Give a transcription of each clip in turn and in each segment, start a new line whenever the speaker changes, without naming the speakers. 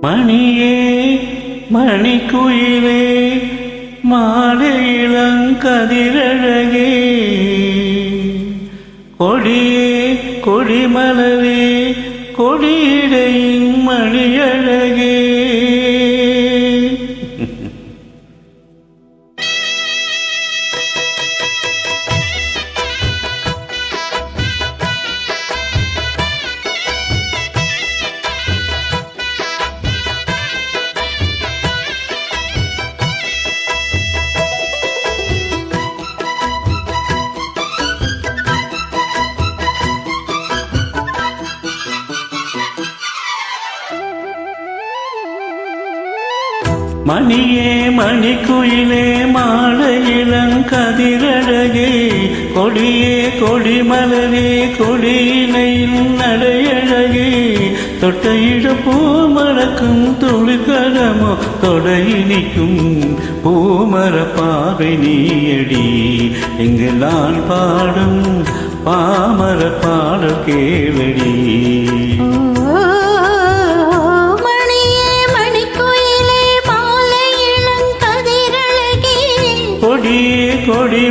மணியே மணிக்குயிலே மாலை இளங்கதிரழகே. கொடியே கொடிமலரே கொடியே மணியே மணிக்குயிலே மாலை இளங்கதிரழகே கொடியே கொடிமலரே கொடியினையில் நடையழகே. தொட்டையிட பூமரக்கும் துளிக்கரமோ தொடையினிக்கும் பூமர பாவை நீயடி எங்கெல்லாம் பாடும் பாமர பாடல் கேளடி.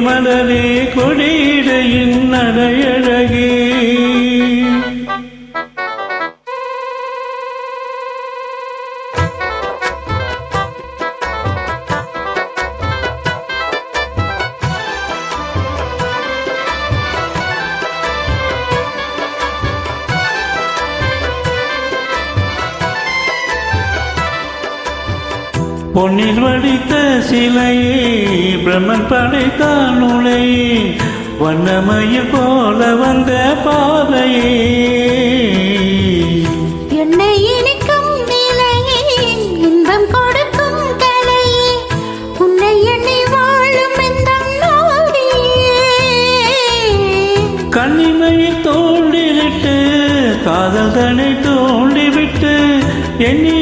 மலரே கொடியிடையின் நடையழகே பொன்னில் வடித்த சிலையே பிரம்மன் படைத்தான் உலையே வண்ணமயில் போல வந்த பாதையே.
என்னை இனிக்கும் நிலையே இன்பம் கொடுக்கும் கலையே உன்னை எண்ணி வாழும்
கண்ணிமையில் தோண்டிவிட்டு காதல் தனை தோண்டிவிட்டு எண்ணி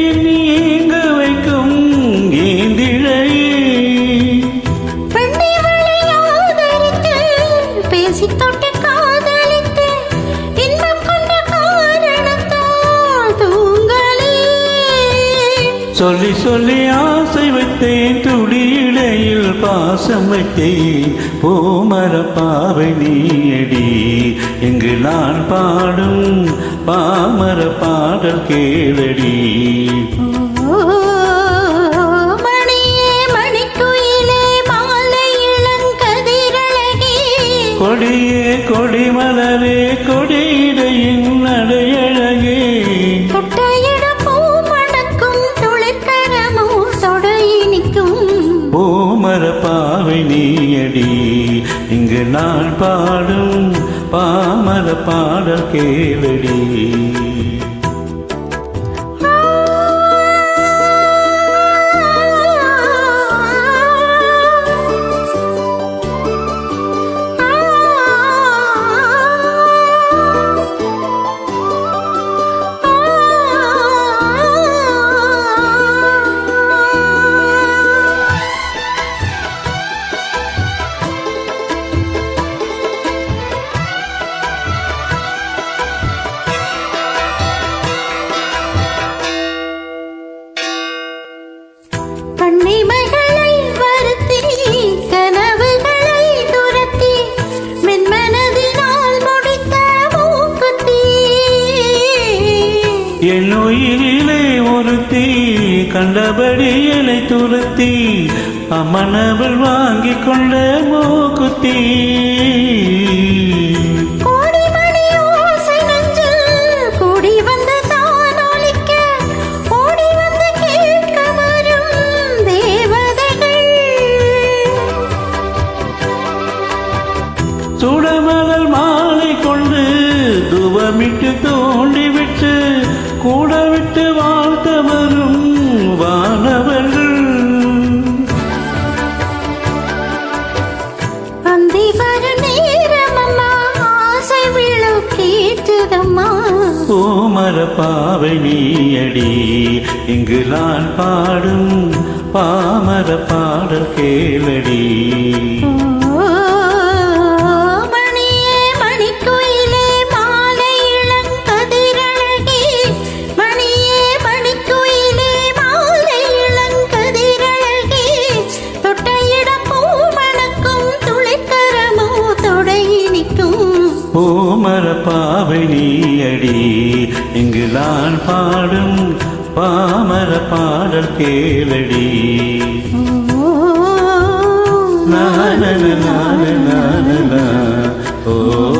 சொல்லி சொல்லி ஆசை வைத்தேன் துடியிடையில் பாசம் வைத்தேன். பூமர பாவை நீயடி இங்கு நான் பாடும் பாமர பாடல் கேளடி. பாடும் பாமர பாடல் கேளடி. கண்டபடி என்னை துரத்தி அம்மனவள் வாங்கி கொண்ட மூக்குத்தி. சுடமலர் மாலை கொண்டு துவமிட்டு தோண்டிவிட்டு பூமர பாவை நீயடி. இங்கு நான் பாடும் பாமர பாடல் கேளடி. பூமர பாவை நீயடி. இங்கு நான் பாடும் பாமர பாடல் கேளடி.
ஓ
நான நான நான. ஓ